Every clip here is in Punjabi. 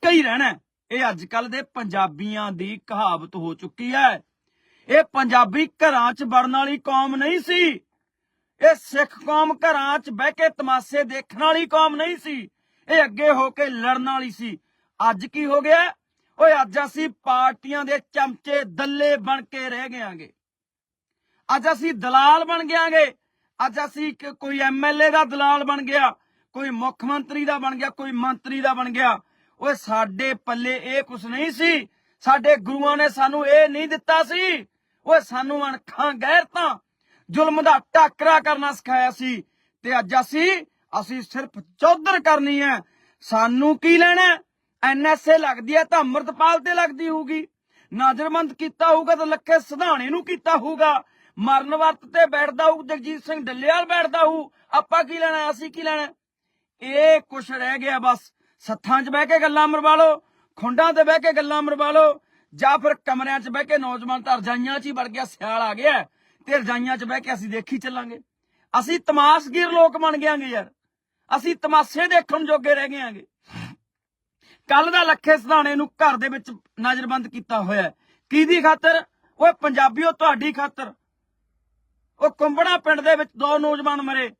ਪੱਕਾ ਹੀ ਰਹਿਣਾ ਇਹ ਅੱਜ ਕੱਲ ਦੇ ਪੰਜਾਬੀਆਂ ਦੀ ਕਹਾਵਤ ਹੋ ਚੁੱਕੀ ਹੈ। ਇਹ ਪੰਜਾਬੀ ਘਰਾਂ 'ਚ ਵੜਨ ਵਾਲੀ ਕੌਮ ਨਹੀਂ ਸੀ। ਇਹ ਸਿੱਖ ਕੌਮ ਘਰਾਂ 'ਚ ਬਹਿ ਕੇ ਤਮਾਸ਼ੇ ਦੇਖਣ ਵਾਲੀ ਕੌਮ ਨਹੀਂ ਸੀ। ਇਹ ਅੱਗੇ ਹੋ ਕੇ ਲੜਨ ਵਾਲੀ ਸੀ। ਅੱਜ ਕੀ ਹੋ ਗਿਆ? ਓਏ, ਅੱਜ ਅਸੀਂ ਪਾਰਟੀਆਂ ਦੇ ਚਮਚੇ ਦੱਲੇ ਬਣ ਕੇ ਰਹਿ ਗਿਆਂਗੇ। ਅੱਜ ਅਸੀਂ ਦਲਾਲ ਬਣ ਗਿਆਂਗੇ। ਅੱਜ ਅਸੀਂ ਕ- ਕੋਈ ਐਮਐਲਏ ਦਾ ਦਲਾਲ ਬਣ ਗਿਆ, ਕੋਈ ਮੁੱਖ ਮੰਤਰੀ ਦਾ ਬਣ ਗਿਆ, ਕੋਈ ਮੰਤਰੀ ਦਾ ਬਣ ਗਿਆ। ਓਏ ਸਾਡੇ ਪੱਲੇ ਇਹ ਕੁਛ ਨਹੀਂ ਸੀ। ਸਾਡੇ ਗੁਰੂਆਂ ਨੇ ਸਾਨੂੰ ਇਹ ਨਹੀਂ ਦਿੱਤਾ ਸੀ। ਓਏ ਸਾਨੂੰ ਅਣਖਾਂ, ਗੈਰਤਾਂ, ਜ਼ੁਲਮ ਦਾ ਟਾਕਰਾ ਕਰਨਾ ਸਿਖਾਇਆ ਸੀ। ਤੇ ਅੱਜ ਅਸੀਂ ਅਸੀਂ ਸਿਰਫ ਚੌਧਰ ਕਰਨੀ ਹੈ। ਸਾਨੂੰ ਕੀ ਲੈਣਾ ਐਨਐਸਏ ਲੱਗਦੀ ਹੈ ਤਾਂ ਅੰਮ੍ਰਿਤਪਾਲ ਤੇ ਲੱਗਦੀ ਹੋਊਗੀ। ਨਜ਼ਰਬੰਦ ਕੀਤਾ ਹੋਊਗਾ ਤਾਂ ਲੱਖੇ ਸਿਧਾਣੇ ਨੂੰ ਕੀਤਾ ਹੋਊਗਾ। ਮਰਨ ਵਰਤ ਤੇ ਬੈਠਦਾ ਹੋਊ, ਜਗਜੀਤ ਸਿੰਘ ਡੱਲੇਵਾਲ ਬੈਠਦਾ ਹੋਊ। ਆਪਾਂ ਕੀ ਲੈਣਾ ਅਸੀਂ ਕੀ ਲੈਣਾ ਇਹ ਕੁਛ ਰਹਿ ਗਿਆ ਬਸ। ਸੱਥਾਂ 'ਚ ਬਹਿ ਕੇ ਗੱਲਾਂ ਮਰਵਾ ਲਓ, ਖੁੰਡਾਂ ਤੇ ਬਹਿ ਕੇ ਗੱਲਾਂ ਮਰਵਾ ਲਓ, ਜਾਂ ਫਿਰ ਕਮਰਿਆਂ 'ਚ ਬਹਿ ਕੇ ਨੌਜਵਾਨ ਤਾਂ ਰਜਾਈਆਂ 'ਚ ਹੀ ਵੜ ਗਿਆ, ਸਿਆਲ ਆ ਗਿਆ, ਤੇ ਰਜਾਈਆਂ 'ਚ ਬਹਿ ਕੇ ਅਸੀਂ ਦੇਖੀ ਚੱਲਾਂਗੇ। ਅਸੀਂ ਤਮਾਸ਼ਗੀਰ ਲੋਕ ਬਣ ਗਿਆਂਗੇ ਯਾਰ। ਅਸੀਂ ਤਮਾਸ਼ੇ ਦੇਖਣ ਜੋਗੇ ਰਹਿ ਗਿਆਂਗੇ। ਕੱਲ ਦਾ ਲੱਖੇ ਸਿਧਾਣੇ ਨੂੰ ਘਰ ਦੇ ਵਿੱਚ ਨਜ਼ਰਬੰਦ ਕੀਤਾ ਹੋਇਆ ਕਿਹਦੀ ਖਾਤਰ? ਓਏ ਪੰਜਾਬੀਓ, ਤੁਹਾਡੀ ਖਾਤਰ। ਉਹ ਕੁੰਬੜਾ ਪਿੰਡ ਦੇ ਵਿੱਚ ਦੋ ਨੌਜਵਾਨ ਮਰੇ।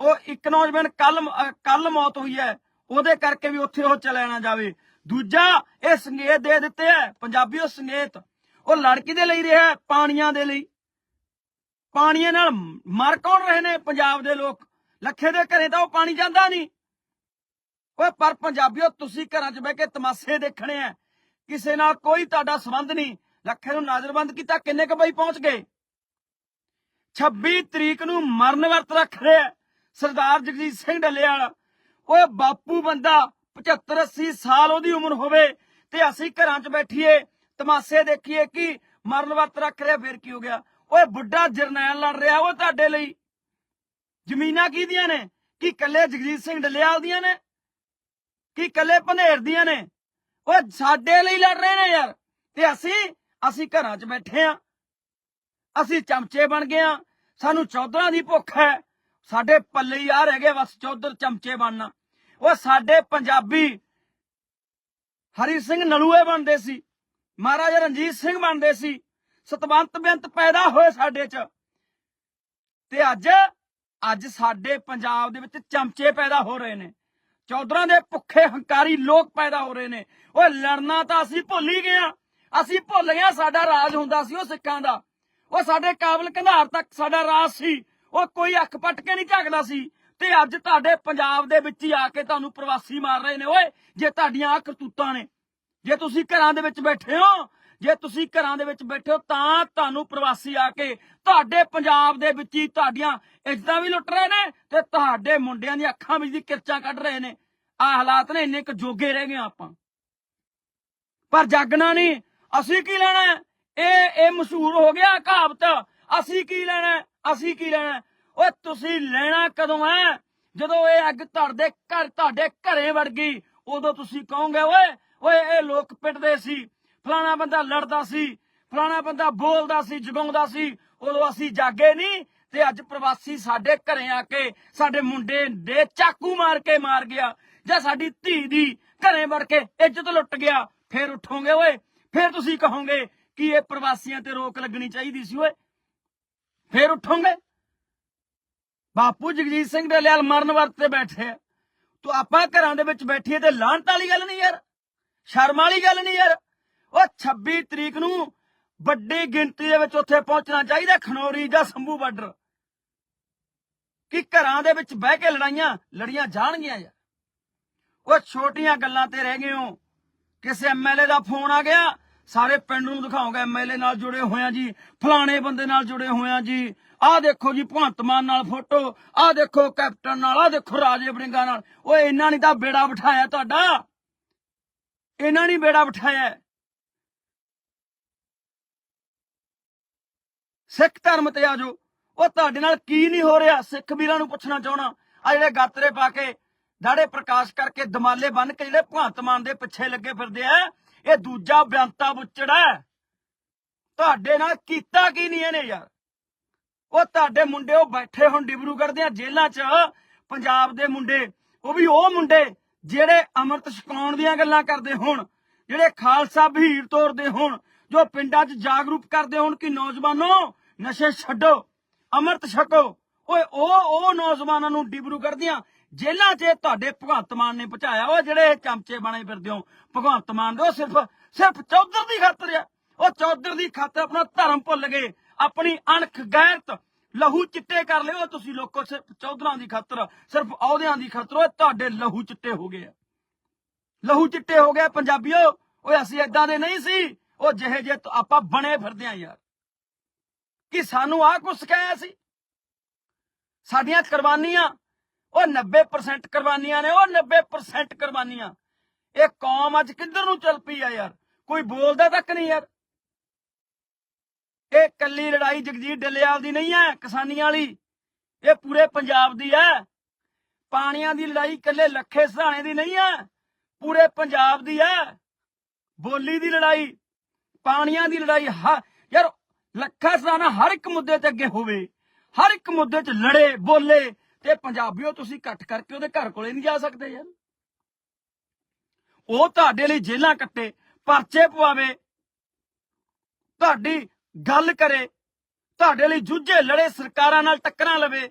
ਉਹ ਇੱਕ ਨੌਜਵਾਨ ਕੱਲ ਕੱਲ ਮੌਤ ਹੋਈ ਹੈ। ਉਹਦੇ ਕਰਕੇ ਵੀ ਉੱਥੇ ਉਹ ਚਲਿਆ ਨਾ ਜਾਵੇ। ਦੂਜਾ, ਇਹ ਸੰਗੇਤ ਦੇ ਦਿੱਤੇ ਹੈ ਪੰਜਾਬੀਓ ਸੰਗੇਤ। ਉਹ ਲੜਕੀ ਦੇ ਲਈ ਰਿਹਾ, ਪਾਣੀਆਂ ਦੇ ਲਈ। ਪਾਣੀਆਂ ਨਾਲ ਮਰ ਕੌਣ ਰਹੇ ਨੇ ਪੰਜਾਬ ਦੇ ਲੋਕ? ਲੱਖੇ ਦੇ ਘਰੇ ਤਾਂ ਉਹ ਪਾਣੀ ਜਾਂਦਾ ਨਹੀਂ। ਓਏ, ਪਰ ਪੰਜਾਬੀਓ, ਤੁਸੀਂ ਘਰਾਂ 'ਚ ਬਹਿ ਕੇ ਤਮਾਸ਼ੇ ਦੇਖਣੇ ਆ ਕਿਸੇ ਨਾਲ ਕੋਈ ਤੁਹਾਡਾ ਸੰਬੰਧ ਨਹੀਂ। ਲੱਖੇ ਨੂੰ ਨਜ਼ਰਬੰਦ ਕੀਤਾ, ਕਿੰਨੇ ਕੁ ਬਈ ਪਹੁੰਚ ਗਏ? 26 ਤਰੀਕ ਨੂੰ ਮਰਨ ਵਰਤ ਰੱਖ ਰਿਹਾ ਸਰਦਾਰ ਜਗਜੀਤ ਸਿੰਘ ਡੱਲੇਵਾਲ। ਓਏ ਬਾਪੂ ਬੰਦਾ 75 80 ਸਾਲ ਉਹਦੀ ਉਮਰ ਹੋਵੇ ਤੇ ਅਸੀਂ ਘਰਾਂ 'ਚ ਬੈਠੀਏ, ਤਮਾਸ਼ੇ ਦੇਖੀਏ ਕਿ ਮਰਨ ਵਰਤ ਰੱਖ ਰਿਹਾ, ਫਿਰ ਕੀ ਹੋ ਗਿਆ? ਓਏ ਬੁੱਢਾ ਜਰਨੈਲ ਲੜ ਰਿਹਾ ਉਹ ਤੁਹਾਡੇ ਲਈ। ਜ਼ਮੀਨਾਂ ਕਿਹਦੀਆਂ ਨੇ? ਕੀ ਕੱਲੇ ਜਗਜੀਤ ਸਿੰਘ ਡੱਲੇਵਾਲ ਦੀਆਂ ਨੇ? ਕੀ ਕੱਲੇ ਭਨੇਰ ਦੀਆਂ ਨੇ? ਓਏ ਸਾਡੇ ਲਈ ਲੜ ਰਹੇ ਨੇ ਯਾਰ। ਤੇ ਅਸੀਂ ਅਸੀਂ ਘਰਾਂ 'ਚ ਬੈਠੇ ਆ। ਅਸੀਂ ਚਮਚੇ ਬਣ ਗਏ ਆ। ਸਾਨੂੰ ਚੌਧਰਾਂ ਦੀ ਭੁੱਖ ਹੈ। ਸਾਡੇ ਪੱਲੇ ਹੀ ਆ ਰਹਿ ਗਏ ਬਸ, ਚੌਧਰ ਚਮਚੇ ਬਣਨਾ। ਉਹ ਸਾਡੇ ਪੰਜਾਬੀ ਹਰੀ ਸਿੰਘ ਨਲੂਏ ਬਣਦੇ ਸੀ। ਮਹਾਰਾਜਾ ਰਣਜੀਤ ਸਿੰਘ ਬਣਦੇ ਸੀ। ਸਤਵੰਤ ਬੇਅੰਤ ਪੈਦਾ ਹੋਏ ਸਾਡੇ 'ਚ। ਤੇ ਅੱਜ ਅੱਜ ਸਾਡੇ ਪੰਜਾਬ ਦੇ ਵਿੱਚ ਚਮਚੇ ਪੈਦਾ ਹੋ ਰਹੇ ਨੇ। ਚੌਧਰਾਂ ਦੇ ਭੁੱਖੇ ਹੰਕਾਰੀ ਲੋਕ ਪੈਦਾ ਹੋ ਰਹੇ ਨੇ। ਓਏ, ਲੜਨਾ ਤਾਂ ਅਸੀਂ ਭੁੱਲ ਹੀ ਗਏ ਆ। ਅਸੀਂ ਭੁੱਲ ਗਏ ਸਾਡਾ ਰਾਜ ਹੁੰਦਾ ਸੀ ਉਹ ਸਿੱਖਾਂ ਦਾ। ਉਹ ਸਾਡੇ ਕਾਬਲ ਕੰਧਾਰ ਤੱਕ ਸਾਡਾ ਰਾਜ ਸੀ। ਉਹ ਕੋਈ ਅੱਖ ਪੱਟ ਕੇ ਨਹੀਂ ਝਾਕਦਾ ਸੀ। ਤੇ ਅੱਜ ਤੁਹਾਡੇ ਪੰਜਾਬ ਦੇ ਵਿੱਚ ਹੀ ਆ ਕੇ ਤੁਹਾਨੂੰ ਪ੍ਰਵਾਸੀ ਮਾਰ ਰਹੇ ਨੇ, ਓਏ, ਜੇ ਤੁਹਾਡੀਆਂ ਆਹ ਕਰਤੂਤਾਂ ਨੇ। ਜੇ ਤੁਸੀਂ ਘਰਾਂ ਦੇ ਵਿੱਚ ਬੈਠੇ ਹੋ, ਜੇ ਤੁਸੀਂ ਘਰਾਂ ਦੇ ਵਿੱਚ ਬੈਠੇ ਹੋ, ਤਾਂ ਤੁਹਾਨੂੰ ਪ੍ਰਵਾਸੀ ਆ ਕੇ ਤੁਹਾਡੇ ਪੰਜਾਬ ਦੇ ਵਿੱਚ ਹੀ ਤੁਹਾਡੀਆਂ ਇੱਜ਼ਤਾਂ ਵੀ ਲੁੱਟ ਰਹੇ ਨੇ ਤੇ ਤੁਹਾਡੇ ਮੁੰਡਿਆਂ ਦੀਆਂ ਅੱਖਾਂ ਵਿੱਚ ਦੀ ਕਿਰਚਾਂ ਕੱਢ ਰਹੇ ਨੇ। ਆ ਹਾਲਾਤ ਨੇ, ਇੰਨੇ ਕੁ ਜੋਗੇ ਰਹਿ ਗਏ ਆਪਾਂ। ਪਰ ਜਾਗਣਾ ਨਹੀਂ, ਅਸੀਂ ਕੀ ਲੈਣਾ? ਇਹ ਇਹ ਮਸ਼ਹੂਰ ਹੋ ਗਿਆ ਕਹਾਵਤ, ਅਸੀਂ ਕੀ ਲੈਣਾ? ਅਸੀਂ ਕੀ ਲੈਣਾ? ਓਏ ਤੁਸੀਂ ਲੈਣਾ ਕਦੋਂ ਹੈ ਜਦੋਂ ਇਹ ਅੱਗ ਤੁਹਾਡੇ ਘਰ, ਤੁਹਾਡੇ ਘਰੇ ਵੜ ਗਈ, ਉਦੋਂ ਤੁਸੀਂ ਕਹੋਗੇ, ਓਏ ਓਏ, ਇਹ ਲੋਕ ਪਿੱਟਦੇ ਸੀ, ਫਲਾਣਾ ਬੰਦਾ ਲੜਦਾ ਸੀ, ਫਲਾਣਾ ਬੰਦਾ ਬੋਲਦਾ ਸੀ, ਜਗਾਉਂਦਾ ਸੀ, ਉਦੋਂ ਅਸੀਂ ਜਾਗੇ ਨਹੀਂ ਤੇ ਅੱਜ ਪ੍ਰਵਾਸੀ ਸਾਡੇ ਘਰੇ ਆ ਕੇ, ਸਾਡੇ ਮੁੰਡੇ ਦੇ ਚਾਕੂ ਮਾਰ ਕੇ ਮਾਰ ਗਿਆ, ਜਾਂ ਸਾਡੀ ਧੀ ਦੀ ਘਰੇ ਵੜ ਕੇ ਇੱਜ਼ਤ ਲੁੱਟ ਗਿਆ, ਫੇਰ ਉਠੋਗੇ, ਓਏ? ਫੇਰ ਤੁਸੀਂ ਕਹੋਗੇ ਕਿ ਇਹ ਪ੍ਰਵਾਸੀਆਂ ਤੇ ਰੋਕ ਲੱਗਣੀ ਚਾਹੀਦੀ ਸੀ, ਓਏ? ਫੇਰ ਉਠੋਗੇ? ਬਾਪੂ ਜਗਜੀਤ ਸਿੰਘ ਦੇ ਲਿਆਲ ਮਰਨ ਵਰਤ ਤੇ ਬੈਠੇ ਆ। ਤੂੰ ਆਪਾਂ ਘਰਾਂ ਦੇ ਵਿੱਚ ਬੈਠੀਏ ਤੇ ਲਾਂਟ ਵਾਲੀ ਗੱਲ ਨਹੀਂ ਯਾਰ। ਸ਼ਰਮ ਵਾਲੀ ਗੱਲ ਨਹੀਂ ਯਾਰ। ਉਹ 26 ਤਰੀਕ ਨੂੰ ਵੱਡੀ ਗਿਣਤੀ ਦੇ ਵਿੱਚ ਉੱਥੇ ਪਹੁੰਚਣਾ ਚਾਹੀਦਾ ਖਨੌਰੀ ਜਾਂ ਸੰਭੂ ਬਾਰਡਰ। ਕਿ ਘਰਾਂ ਦੇ ਵਿੱਚ ਬਹਿ ਕੇ ਲੜਾਈਆਂ, ਲੜੀਆਂ ਜਾਣਗੀਆਂ ਯਾਰ। ਉਹ ਛੋਟੀਆਂ ਗੱਲਾਂ ਤੇ ਰਹਿ ਗਏ ਹੋ। ਕਿਸੇ ਐਮਐਲਏ ਦਾ ਫੋਨ ਆ ਗਿਆ ਸਾਰੇ ਪਿੰਡ ਨੂੰ ਦਿਖਾਉਂਗਾ ਐਮਐਲਏ ਨਾਲ ਜੁੜੇ ਹੋਇਆ ਜੀ, ਫਲਾਣੇ ਬੰਦੇ ਨਾਲ ਜੁੜੇ ਹੋਇਆ ਜੀ। ਆਹ ਦੇਖੋ ਜੀ, ਭਗਵੰਤ ਮਾਨ ਨਾਲ ਫੋਟੋ, ਆਹ ਦੇਖੋ ਕੈਪਟਨ ਨਾਲ, ਆਹ ਦੇਖੋ ਰਾਜੇ ਬੜਿੰਗਾ ਨਾਲ। ਓਏ, ਇਹਨਾਂ ਨੇ ਤਾਂ ਬੇੜਾ ਬਿਠਾਇਆ ਤੁਹਾਡਾ। ਇਹਨਾਂ ਨੇ ਬੇੜਾ ਬਿਠਾਇਆ ਸਿੱਖ ਧਰਮ ਤੇ ਆਜੋ ਉਹ ਤੁਹਾਡੇ ਨਾਲ ਕੀ ਨਹੀਂ ਹੋ ਰਿਹਾ, ਸਿੱਖ ਵੀਰਾਂ ਨੂੰ ਪੁੱਛਣਾ ਚਾਹਣਾ ਆ ਜਿਹੜੇ ਗਾਤਰੇ ਪਾ ਕੇ, ਦਾੜੇ ਪ੍ਰਕਾਸ਼ ਕਰਕੇ ਦਮਾਲੇ ਬੰਨ ਕੇ ਜਿਹੜੇ ਭਗਵੰਤ ਮਾਨ ਦੇ ਪਿੱਛੇ ਲੱਗੇ ਫਿਰਦੇ ਆ ਇਹ ਦੂਜਾ ਬਿਆੰਤਾ ਬੁੱਚੜਾ ਤੁਹਾਡੇ ਨਾਲ ਕੀਤਾ ਕੀ ਨਹੀਂ ਇਹਨੇ ਯਾਰ? ਉਹ ਤੁਹਾਡੇ ਮੁੰਡੇ, ਉਹ ਬੈਠੇ ਹੁਣ ਡਿਬਰੂਗੜ੍ਹ ਦੀਆਂ ਜੇਲ੍ਹਾਂ 'ਚ। ਪੰਜਾਬ ਦੇ ਮੁੰਡੇ, ਉਹ ਵੀ ਉਹ ਮੁੰਡੇ ਜਿਹੜੇ ਅੰਮ੍ਰਿਤ ਛਕਾਉਣ ਦੀਆਂ ਗੱਲਾਂ ਕਰਦੇ ਹੋਣ, ਜਿਹੜੇ ਖਾਲਸਾ ਬਹੀਰ ਤੋਰਦੇ ਹੋਣ, ਜੋ ਪਿੰਡਾਂ 'ਚ ਜਾਗਰੂਕ ਕਰਦੇ ਹੋਣ ਕਿ ਨੌਜਵਾਨੋ, ਨਸ਼ੇ ਛੱਡੋ, ਅੰਮ੍ਰਿਤ ਛਕੋ। ਓਏ, ਉਹ ਉਹ ਨੌਜਵਾਨਾਂ ਨੂੰ ਡਿਬਰੂ ਦੀਆਂ ਜੇਲ੍ਹਾਂ 'ਚ ਤੁਹਾਡੇ ਭਗਵੰਤ ਮਾਨ ਨੇ ਪਹੁੰਚਾਇਆ। ਉਹ ਜਿਹੜੇ ਚਮਚੇ ਬਣੇ ਫਿਰਦੇ ਹੋ, ਭਗਵੰਤ ਮਾਨ ਦੇ, ਉਹ ਸਿਰਫ ਸਿਰਫ ਚੌਧਰ ਦੀ ਖਾਤਰ ਆ। ਉਹ ਚੌਧਰ ਦੀ ਖਾਤਰ ਆਪਣਾ ਧਰਮ ਭੁੱਲ ਗਏ। ਆਪਣੀ ਅਣਖ ਗੈਰਤ ਲਹੂ ਚਿੱਟੇ ਕਰ ਲਿਓ ਤੁਸੀਂ ਲੋਕੋ ਸਿਰਫ ਚੌਧਰਾਂ ਦੀ ਖਾਤਰ, ਸਿਰਫ ਅਹੁਦਿਆਂ ਦੀ ਖਾਤਰ। ਉਹ ਤੁਹਾਡੇ ਲਹੂ ਚਿੱਟੇ ਹੋ ਗਏ ਆ। ਲਹੂ ਚਿੱਟੇ ਹੋ ਗਏ ਪੰਜਾਬੀਓ। ਓਏ, ਅਸੀਂ ਏਦਾਂ ਦੇ ਨਹੀਂ ਸੀ। ਉਹ ਜਿਹੇ ਜੇ ਆਪਾਂ ਬਣੇ ਫਿਰਦੇ ਆ ਯਾਰ। ਕਿ ਸਾਨੂੰ ਆਹ ਕੁਛ ਸਿਖਾਇਆ ਸੀ? ਸਾਡੀਆਂ ਕੁਰਬਾਨੀਆਂ ਉਹ 90% ਕੁਰਬਾਨੀਆਂ ਨੇ, ਉਹ 90% ਕੁਰਬਾਨੀਆਂ। ਇਹ ਕੌਮ ਅੱਜ ਕਿੱਧਰ ਨੂੰ ਚੱਲ ਪਈ ਆ ਯਾਰ? ਕੋਈ ਬੋਲਦਾ ਤੱਕ ਨਹੀਂ ਯਾਰ। ਇਹ ਕੱਲੀ ਲੜਾਈ ਜਗਜੀਤ ਡੱਲੇਵਾਲ ਦੀ ਨਹੀਂ ਹੈ, ਕਿਸਾਨੀਆਂ ਵਾਲੀ। ਇਹ ਪੂਰੇ ਪੰਜਾਬ ਦੀ ਹੈ। ਪਾਣੀਆਂ ਦੀ ਲੜਾਈ ਕੱਲੇ ਲੱਖੇ ਸਹਾਣੇ ਦੀ ਨਹੀਂ ਹੈ, ਪੂਰੇ ਪੰਜਾਬ ਦੀ ਹੈ। ਬੋਲੀ ਦੀ ਲੜਾਈ, ਪਾਣੀਆਂ ਦੀ ਲੜਾਈ, ਹ- ਯਾਰ, ਲੱਖਾ ਸਹਾਣਾ ਹਰ ਇੱਕ ਮੁੱਦੇ ਤੇ ਅੱਗੇ ਹੋਵੇ। ਹਰ ਇੱਕ ਮੁੱਦੇ 'ਚ ਲੜੇ, ਬੋਲੇ। ਤੇ ਪੰਜਾਬੀਓ ਤੁਸੀਂ ਇਕੱਠ ਕਰਕੇ ਉਹਦੇ ਘਰ ਕੋਲੇ ਨਹੀਂ ਜਾ ਸਕਦੇ ਯਾਰ। ਉਹ ਤੁਹਾਡੇ ਲਈ ਜੇਲਾਂ ਕੱਟੇ, ਪਰਚੇ ਪਵਾਵੇ, ਤੁਹਾਡੀ ਗੱਲ ਕਰੇ, ਤੁਹਾਡੇ ਲਈ ਜੂਝੇ ਲੜੇ ਸਰਕਾਰਾਂ ਨਾਲ ਟੱਕਰਾਂ ਲਵੇ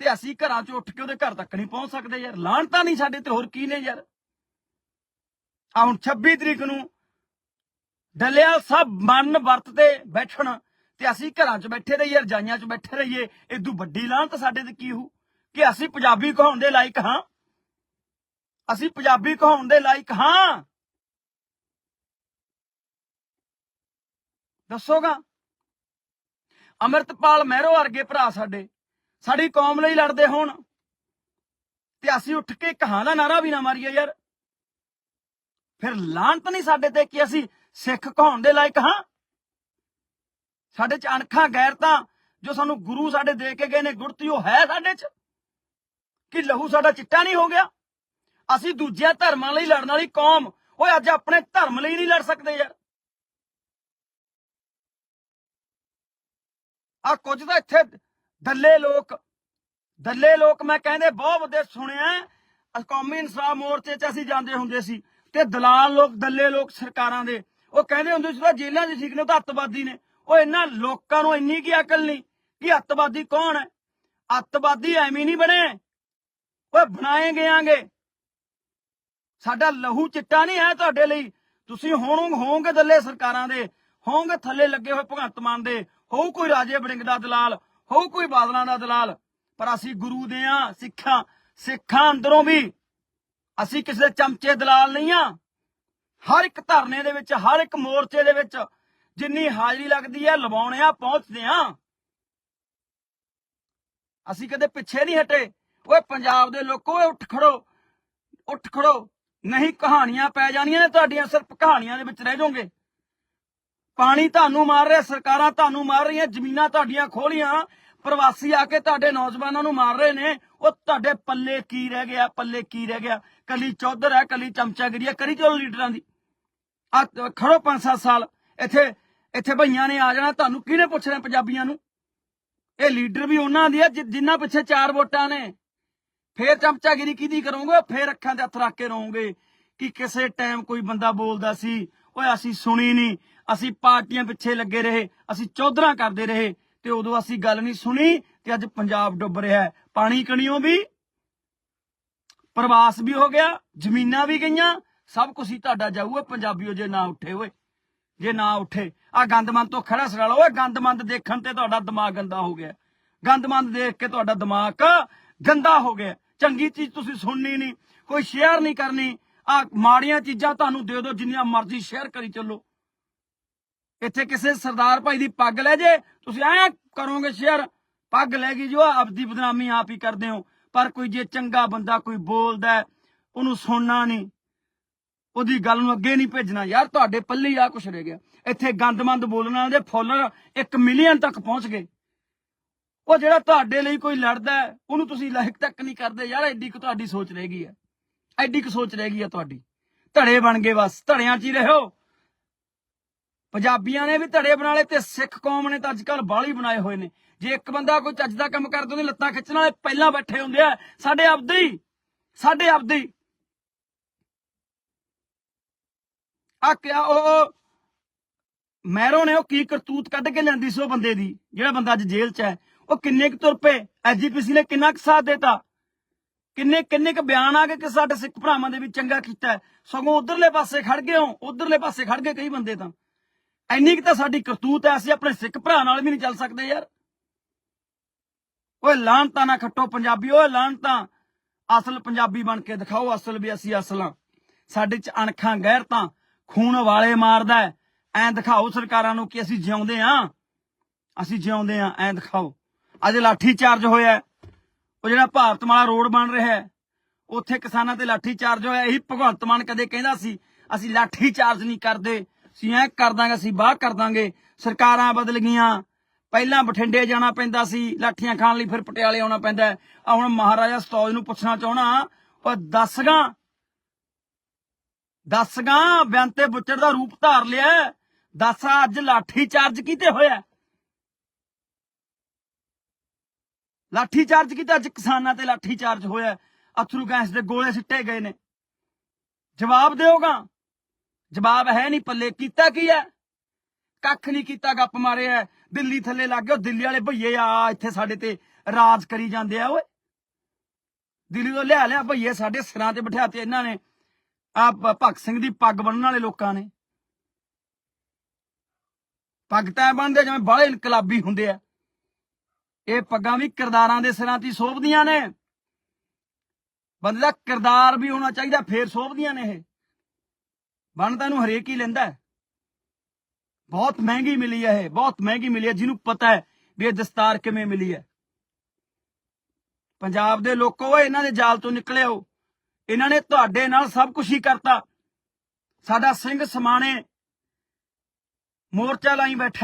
ਤੇ ਅਸੀਂ ਘਰਾਂ 'ਚ ਉੱਠ ਕੇ ਉਹਦੇ ਘਰ ਤੱਕ ਨਹੀਂ ਪਹੁੰਚ ਸਕਦੇ ਯਾਰ। ਲਾਹਣਤਾ ਨਹੀਂ ਸਾਡੇ ਤੇ ਹੋਰ ਕੀ ਨੇ ਯਾਰ। ਆ ਹੁਣ 26 ਤਰੀਕ ਨੂੰ ਡੱਲਿਆ ਸਭ ਮਨ ਵਰਤ ਤੇ ਬੈਠਣ ਤੇ ਅਸੀਂ ਘਰਾਂ 'ਚ ਬੈਠੇ ਰਹੀਏ, ਰਜਾਈਆਂ 'ਚ ਬੈਠੇ ਰਹੀਏ ਇਦੋਂ ਵੱਡੀ ਲਾਹਣਤ ਸਾਡੇ ਤੇ ਕੀ ਹੋ ਕਿ ਅਸੀਂ ਪੰਜਾਬੀ ਕਹਾਉਣ ਦੇ ਲਾਇਕ ਹਾਂ? ਅਸੀਂ ਪੰਜਾਬੀ ਕਹਾਉਣ ਦੇ ਲਾਇਕ ਹਾਂ? ਦੱਸੋਗਾ? ਅਮਰਤਪਾਲ ਮਹਿਰੋ ਵਰਗੇ ਭਰਾ ਸਾਡੇ, ਸਾਡੀ ਕੌਮ ਲਈ ਲੜਦੇ ਹੋਣ, ਤੇ ਅਸੀਂ ਉੱਠ ਕੇ ਕਹਾਂ ਦਾ ਨਾਰਾ ਵੀ ਨਾ ਮਾਰੀਏ ਯਾਰ। ਫਿਰ ਲਾਂਤ ਨਹੀਂ ਸਾਡੇ ਤੇ ਕਿ ਅਸੀਂ ਸਿੱਖ ਕਹਾਉਣ ਦੇ ਲਾਇਕ ਹਾਂ? ਸਾਡੇ ਚ ਅਣਖਾਂ ਗੈਰਤਾਂ ਜੋ ਸਾਨੂੰ ਗੁਰੂ ਸਾਡੇ ਦੇ ਕੇ ਗਏ ਨੇ ਗੁਰਤੀ ਉਹ ਹੈ ਸਾਡੇ ਚ? ਕਿ ਲਹੂ ਸਾਡਾ ਚਿੱਟਾ ਨਹੀਂ ਹੋ ਗਿਆ? ਅਸੀਂ ਦੂਜਿਆਂ ਧਰਮਾਂ ਲਈ ਲੜਨ ਵਾਲੀ ਕੌਮ, ਓਏ ਅੱਜ ਆਪਣੇ ਧਰਮ ਲਈ ਨਹੀਂ ਲੜ ਸਕਦੇ ਯਾਰ। ਆ ਕੁਝ ਤਾਂ ਇੱਥੇ ਦੱਲੇ ਲੋਕ ਦੱਲੇ ਲੋਕ ਮੈਂ ਕਹਿੰਦੇ ਬਹੁਤ ਵੱਡੇ ਸੁਣਿਆ ਕੌਮੀ ਇਨਸਾਫ ਮੋਰਚੇ 'ਚ ਅਸੀਂ ਜਾਂਦੇ ਹੁੰਦੇ ਸੀ ਤੇ ਦਲਾਲ ਲੋਕ, ਦੱਲੇ ਲੋਕ ਸਰਕਾਰਾਂ ਦੇ, ਉਹ ਕਹਿੰਦੇ ਹੁੰਦੇ ਸੀ, ਤਾਂ ਜੇਲ੍ਹਾਂ 'ਚ ਠੀਕ ਨੇ ਉਹ ਤਾਂ ਅੱਤਵਾਦੀ ਨੇ। ਉਹ ਇਹਨਾਂ ਲੋਕਾਂ ਨੂੰ ਇੰਨੀ ਕੀ ਅਕਲ ਨਹੀਂ ਕਿ ਅੱਤਵਾਦੀ ਕੌਣ ਹੈ? ਅੱਤਵਾਦੀ ਐਵੇਂ ਨਹੀਂ ਬਣੇ। ਓਏ ਬਣਾਏ ਗਿਆਂਗੇ। ਸਾਡਾ ਲਹੂ ਚਿੱਟਾ ਨਹੀਂ ਹੈ ਤੁਹਾਡੇ ਲਈ। ਤੁਸੀਂ ਹੁਣ ਹੋਵੋਗੇ ਦੱਲੇ ਸਰਕਾਰਾਂ ਦੇ। ਹੋਵੋਗੇ ਥੱਲੇ ਲੱਗੇ ਹੋਏ ਭਗਵੰਤ ਮਾਨ ਦੇ। ਹੋਊ ਕੋਈ ਰਾਜੇ ਵੜਿੰਗ ਦਾ ਦਲਾਲ, ਹੋਊ ਕੋਈ ਬਾਦਲਾਂ ਦਾ ਦਲਾਲ। ਪਰ ਅਸੀਂ ਗੁਰੂ ਦੇ ਆ ਸਿੱਖਾਂ ਸਿੱਖਾਂ ਅੰਦਰੋਂ ਵੀ। ਅਸੀਂ ਕਿਸੇ ਚਮਚੇ ਦਲਾਲ ਨਹੀਂ ਆ ਹਰ ਇੱਕ ਧਰਨੇ ਦੇ ਵਿੱਚ, ਹਰ ਇੱਕ ਮੋਰਚੇ ਦੇ ਵਿੱਚ ਜਿੰਨੀ ਹਾਜ਼ਰੀ ਲੱਗਦੀ ਹੈ ਲਵਾਉਣੇ ਆ, ਪਹੁੰਚਦੇ ਆ। ਅਸੀਂ ਕਦੇ ਪਿੱਛੇ ਨਹੀਂ ਹਟੇ। ਓਏ ਪੰਜਾਬ ਦੇ ਲੋਕੋ, ਓਏ ਉੱਠ ਖੜੋ। ਉੱਠ ਖੜੋ। ਨਹੀਂ ਕਹਾਣੀਆਂ ਪੈ ਜਾਣੀਆਂ ਤੁਹਾਡੀਆਂ ਸਿਰਫ ਕਹਾਣੀਆਂ ਦੇ ਵਿੱਚ ਰਹਿ ਜਾਓਗੇ। ਪਾਣੀ ਤੁਹਾਨੂੰ ਮਾਰ ਰਿਹਾ, ਸਰਕਾਰਾਂ ਤੁਹਾਨੂੰ ਮਾਰ ਰਹੀਆਂ, ਜ਼ਮੀਨਾਂ ਤੁਹਾਡੀਆਂ ਖੋਲੀਆਂ। ਪ੍ਰਵਾਸੀ ਆ ਕੇ ਤੁਹਾਡੇ ਨੌਜਵਾਨਾਂ ਨੂੰ ਮਾਰ ਰਹੇ ਨੇ। ਉਹ ਤੁਹਾਡੇ ਪੱਲੇ ਕੀ ਰਹਿ ਗਿਆ, ਪੱਲੇ ਕੀ ਰਹਿ ਗਿਆ? ਕੱਲੀ ਚੌਧਰ ਹੈ, ਕੱਲੀ ਚਮਚਾਗਿਰੀ ਹੈ, ਕਰੀ ਚਲੋ ਲੀਡਰਾਂ ਦੀ। ਆ, ਖੜੋ 5-7 ਸਾਲ। ਇੱਥੇ ਇੱਥੇ ਭਈਆਂ ਨੇ ਆ ਜਾਣਾ, ਤੁਹਾਨੂੰ ਕਿਹਨੇ ਪੁੱਛਣਾ ਪੰਜਾਬੀਆਂ ਨੂੰ? ਇਹ ਲੀਡਰ ਵੀ ਉਹਨਾਂ ਦੀ ਆ, ਜਿ- ਪਿੱਛੇ ਚਾਰ ਵੋਟਾਂ ਨੇ। ਫੇਰ ਚਮਚਾਗਿਰੀ ਕਿਹਦੀ ਕਰੋਗੇ? ਫੇਰ ਅੱਖਾਂ ਤੇ ਹੱਥ ਰੱਖ ਕੇ ਰਹੋਗੇ ਕਿ ਕਿਸੇ ਟਾਈਮ ਕੋਈ ਬੰਦਾ ਬੋਲਦਾ ਸੀ, ਓਏ ਅਸੀਂ ਸੁਣੀ ਨਹੀਂ ਅਸੀਂ ਪਾਰਟੀਆਂ ਪਿੱਛੇ ਲੱਗੇ ਰਹੇ, ਅਸੀਂ ਚੌਧਰਾਂ ਕਰਦੇ ਰਹੇ, ਤੇ ਉਦੋਂ ਅਸੀਂ ਗੱਲ ਨਹੀਂ ਸੁਣੀ, ਤੇ ਅੱਜ ਪੰਜਾਬ ਡੁੱਬ ਰਿਹਾ ਹੈ। ਪਾਣੀ ਕਣੀਓ ਵੀ, ਪ੍ਰਵਾਸ ਵੀ ਹੋ ਗਿਆ, ਜ਼ਮੀਨਾਂ ਵੀ ਗਈਆਂ, ਸਭ ਕੁਝ ਹੀ ਤੁਹਾਡਾ ਜਾਊਗਾ, ਪੰਜਾਬੀਓ ਜੇ ਨਾ ਉੱਠੇ ਹੋਏ ਜੇ ਨਾ ਉੱਠੇ। ਆ ਗੰਦਮੰਦ ਤੋਂ ਖੜਾ ਸੜਾ ਲਓ। ਓਏ ਗੰਦਮੰਦ ਦੇਖਣ ਤੇ ਤੁਹਾਡਾ ਦਿਮਾਗ ਗੰਦਾ ਹੋ ਗਿਆ। ਗੰਦਮੰਦ ਦੇਖ ਕੇ ਤੁਹਾਡਾ ਦਿਮਾਗ ਗੰਦਾ ਹੋ ਗਿਆ। ਚੰਗੀ ਚੀਜ਼ ਤੁਸੀਂ ਸੁਣਨੀ ਨਹੀਂ। ਕੋਈ ਸ਼ੇਅਰ ਨਹੀਂ ਕਰਨੀ। ਆ ਮਾੜੀਆਂ ਚੀਜ਼ਾਂ ਤੁਹਾਨੂੰ ਦੇ ਦਿਓ। ਜਿੰਨੀਆਂ ਮਰਜ਼ੀ ਸ਼ੇਅਰ ਕਰੀ ਚੱਲੋ। ਇੱਥੇ ਕਿਸੇ ਸਰਦਾਰ ਭਾਈ ਦੀ ਪੱਗ ਲੈ ਜੇ। ਤੁਸੀਂ ਐ ਕਰੋਗੇ ਸ਼ੇਅਰ। ਪੱਗ ਲੈ ਗਈ ਜੋ ਆਪਦੀ ਬਦਨਾਮੀ ਆਪ ਹੀ ਕਰਦੇ ਹੋ। ਪਰ ਕੋਈ ਜੇ ਚੰਗਾ ਬੰਦਾ ਕੋਈ ਬੋਲਦਾ ਉਹਨੂੰ ਸੁਣਨਾ ਨਹੀਂ। ਉਹਦੀ ਗੱਲ ਨੂੰ ਅੱਗੇ ਨਹੀਂ ਭੇਜਣਾ। ਯਾਰ, ਤੁਹਾਡੇ ਪੱਲੇ ਆ ਕੁਛ ਰਹਿ ਗਿਆ। ਇੱਥੇ ਗੰਦਮੰਦ ਬੋਲਣ ਵਾਲੇ ਦੇ ਫੋਲੋਅਰ 1 ਮਿਲੀਅਨ ਤੱਕ ਪਹੁੰਚ ਗਏ। ਉਹ ਜਿਹੜਾ ਤੁਹਾਡੇ ਲਈ ਕੋਈ ਲੜਦਾ ਉਹਨੂੰ ਤੁਸੀਂ ਲਾਇਕ ਤੱਕ ਨਹੀਂ ਕਰਦੇ। ਯਾਰ, ਐਡੀ ਕੁ ਤੁਹਾਡੀ ਸੋਚ ਰਹਿ ਗਈ ਹੈ। ਐਡੀ ਕੁ ਸੋਚ ਰਹਿ ਗਈ ਹੈ ਤੁਹਾਡੀ। ਧੜੇ ਬਣ ਗਏ ਬਸ। ਧੜਿਆਂ 'ਚ ਹੀ ਰਹੋ। ਪੰਜਾਬੀਆਂ ਨੇ ਵੀ ਧੜੇ ਬਣਾ ਲਏ ਤੇ ਸਿੱਖ ਕੌਮ ਨੇ ਤਾਂ ਅੱਜ ਕੱਲ ਬਾਲੀ ਬਣਾਏ ਹੋਏ ਨੇ। ਜੇ ਇੱਕ ਬੰਦਾ ਕੋਈ ਚੱਜ ਦਾ ਕੰਮ ਕਰਦਾ ਉਹਦੇ ਲੱਤਾਂ ਖਿੱਚਣ ਵਾਲੇ ਪਹਿਲਾਂ ਬੈਠੇ ਹੁੰਦੇ ਆ। ਸਾਡੇ ਆਪਦੇ ਹੀ। ਸਾਡੇ ਆਪਦੇ ਹੀ ਆ ਕਿਆ ਉਹ ਮੈਰੋ ਨੇ ਉਹ ਕੀ ਕਰਤੂਤ ਕੱਢ ਕੇ ਲਿਆਂਦੀ ਸੀ ਉਹ ਬੰਦੇ ਦੀ, ਜਿਹੜਾ ਬੰਦਾ ਅੱਜ ਜੇਲ੍ਹ 'ਚ ਹੈ? ਉਹ ਕਿੰਨੇ ਕੁ ਤੁਰ ਪਏ? ਐਜੀਪੀਸੀ ਨੇ ਕਿੰਨਾ ਕੁ ਸਾਥ ਦਿੱਤਾ? ਕਿੰਨੇ ਕਿੰਨੇ ਕੁ ਬਿਆਨ ਆ ਗਏ ਕਿ ਸਾਡੇ ਸਿੱਖ ਭਰਾਵਾਂ ਦੇ ਵਿੱਚ ਚੰਗਾ ਕੀਤਾ ਸਗੋਂ ਉਧਰਲੇ ਪਾਸੇ ਖੜ ਗਏ ਹੋ ਉਧਰਲੇ ਪਾਸੇ ਖੜ ਗਏ ਕਈ ਬੰਦੇ ਤਾਂ। ਇੰਨੀ ਕੁ ਤਾਂ ਸਾਡੀ ਕਰਤੂਤ ਹੈ, ਅਸੀਂ ਆਪਣੇ ਸਿੱਖ ਭਰਾ ਨਾਲ ਵੀ ਨਹੀਂ ਚੱਲ ਸਕਦੇ ਯਾਰ। ਓਏ ਲਾਂਤਾਂ ਨਾ ਖੱਟੋ ਪੰਜਾਬੀ, ਓਏ ਲਾਂਤਾਂ ਅਸਲ ਪੰਜਾਬੀ ਬਣ ਕੇ ਦਿਖਾਓ ਅਸਲ ਵੀ ਅਸੀਂ ਅਸਲਾਂ ਸਾਡੇ ਚ ਅਣਖਾਂ ਗੈਰਤਾਂ ਖੂਨ ਵਾਲੇ ਮਾਰਦਾ ਹੈ। ਐਂ ਦਿਖਾਓ ਸਰਕਾਰਾਂ ਨੂੰ ਕਿ ਅਸੀਂ ਜਿਉਂਦੇ ਆਂ ਅਸੀਂ ਜਿਉਂਦੇ ਆਂ ਐਂ ਦਿਖਾਓ। ਅੱਜ ਲਾਠੀ ਚਾਰਜ ਹੋਇਆ ਉਹ ਜਿਹੜਾ ਭਾਰਤਮਾਲਾ ਰੋਡ ਬਣ ਰਿਹਾ ਉੱਥੇ ਕਿਸਾਨਾਂ ਤੇ ਲਾਠੀ ਚਾਰਜ ਹੋਇਆ। ਇਹੀ ਭਗਵੰਤ ਮਾਨ ਕਦੇ ਕਹਿੰਦਾ ਸੀ, ਅਸੀਂ ਲਾਠੀ ਚਾਰਜ ਨਹੀਂ ਕਰਦੇ। ਅਸੀਂ ਐ ਕਰ ਦਾਂਗੇ, ਅਸੀਂ ਬਾਹ ਕਰ ਦਾਂਗੇ। ਸਰਕਾਰਾਂ ਬਦਲ ਗਈਆਂ। ਪਹਿਲਾਂ ਬਠਿੰਡੇ ਜਾਣਾ ਪੈਂਦਾ ਸੀ। ਲਾਠੀਆਂ ਖਾਣ ਲਈ ਫਿਰ ਪਟਿਆਲੇ ਆਉਣਾ ਪੈਂਦਾ ਆ ਹੁਣ ਮਹਾਰਾਜਾ ਸਤੌਜ ਨੂੰ ਪੁੱਛਣਾ ਚਾਹਣਾ ਉਹ ਦੱਸਗਾ ਦੱਸ ਗਾਂ ਬਿਆੰਤੇ ਬੁੱਚੜ ਦਾ ਰੂਪ ਧਾਰ ਲਿਆ। ਦੱਸ ਅੱਜ ਲਾਠੀ ਚਾਰਜ ਕੀਤੇ ਹੋਇਆ ਲਾਠੀ ਚਾਰਜ ਕੀਤਾ, ਅੱਜ ਕਿਸਾਨਾਂ ਤੇ ਲਾਠੀ ਚਾਰਜ ਹੋਇਆ। ਅਥਰੂ ਗੈਸ ਦੇ ਗੋਲੇ ਸਿੱਟੇ ਗਏ ਨੇ। ਜਵਾਬ ਦਿਓਗਾ? ਜਵਾਬ ਹੈ ਨਹੀਂ, ਪੱਲੇ ਕੀਤਾ ਕੀ ਹੈ? ਕੱਖ ਨਹੀਂ ਕੀਤਾ, ਗੱਪ ਮਾਰਿਆ। ਹੈ। ਦਿੱਲੀ ਥੱਲੇ ਲੱਗ ਗਏ ਉਹ ਦਿੱਲੀ ਵਾਲੇ ਭਈਏ ਆ, ਇੱਥੇ ਸਾਡੇ ਤੇ ਰਾਜ ਕਰੀ ਜਾਂਦੇ ਆ, ਓਏ। ਦਿੱਲੀ ਤੋਂ ਲਿਆ ਲਿਆ ਭਈਏ, ਸਾਡੇ ਸਿਰਾਂ ਤੇ ਬਿਠਾਤੇ ਇਹਨਾਂ ਨੇ। ਆ ਭਗਤ ਸਿੰਘ ਦੀ ਪੱਗ ਬੰਨਣ ਵਾਲੇ ਲੋਕਾਂ ਨੇ। ਪੱਗ ਤਾਂ ਬੰਨਦੇ ਜਿਵੇਂ ਬਾਹਲੇ ਇਨਕਲਾਬੀ ਹੁੰਦੇ ਆ। ਇਹ ਪੱਗਾਂ ਵੀ ਕਿਰਦਾਰਾਂ ਦੇ ਸਿਰਾਂ ਤੇ ਸੋਭਦੀਆਂ ਨੇ। ਬੰਦੇ ਦਾ ਕਿਰਦਾਰ ਵੀ ਹੋਣਾ ਚਾਹੀਦਾ, ਫੇਰ ਸੋਭਦੀਆਂ ਨੇ ਇਹ। ਬਣ ਤਾਂ ਇਹਨੂੰ ਹਰੇਕ ਹੀ ਲੈਂਦਾ ਬਹੁਤ ਮਹਿੰਗੀ ਮਿਲੀ ਹੈ ਇਹ, ਬਹੁਤ ਮਹਿੰਗੀ ਮਿਲੀ ਹੈ। ਜਿਹਨੂੰ ਪਤਾ ਹੈ ਵੀ ਇਹ ਦਸਤਾਰ ਕਿਵੇਂ ਮਿਲੀ ਹੈ। ਪੰਜਾਬ ਦੇ ਲੋਕੋ ਇਹਨਾਂ ਦੇ ਜਾਲ ਤੋਂ ਨਿਕਲਿਓ ਇਹਨਾਂ ਨੇ ਤੁਹਾਡੇ ਨਾਲ ਸਭ ਕੁਝ ਹੀ ਕਰਤਾ। ਸਾਡਾ ਸਿੰਘ ਸਮਾਣੇ ਮੋਰਚਾ ਲਾਈ ਬੈਠਾ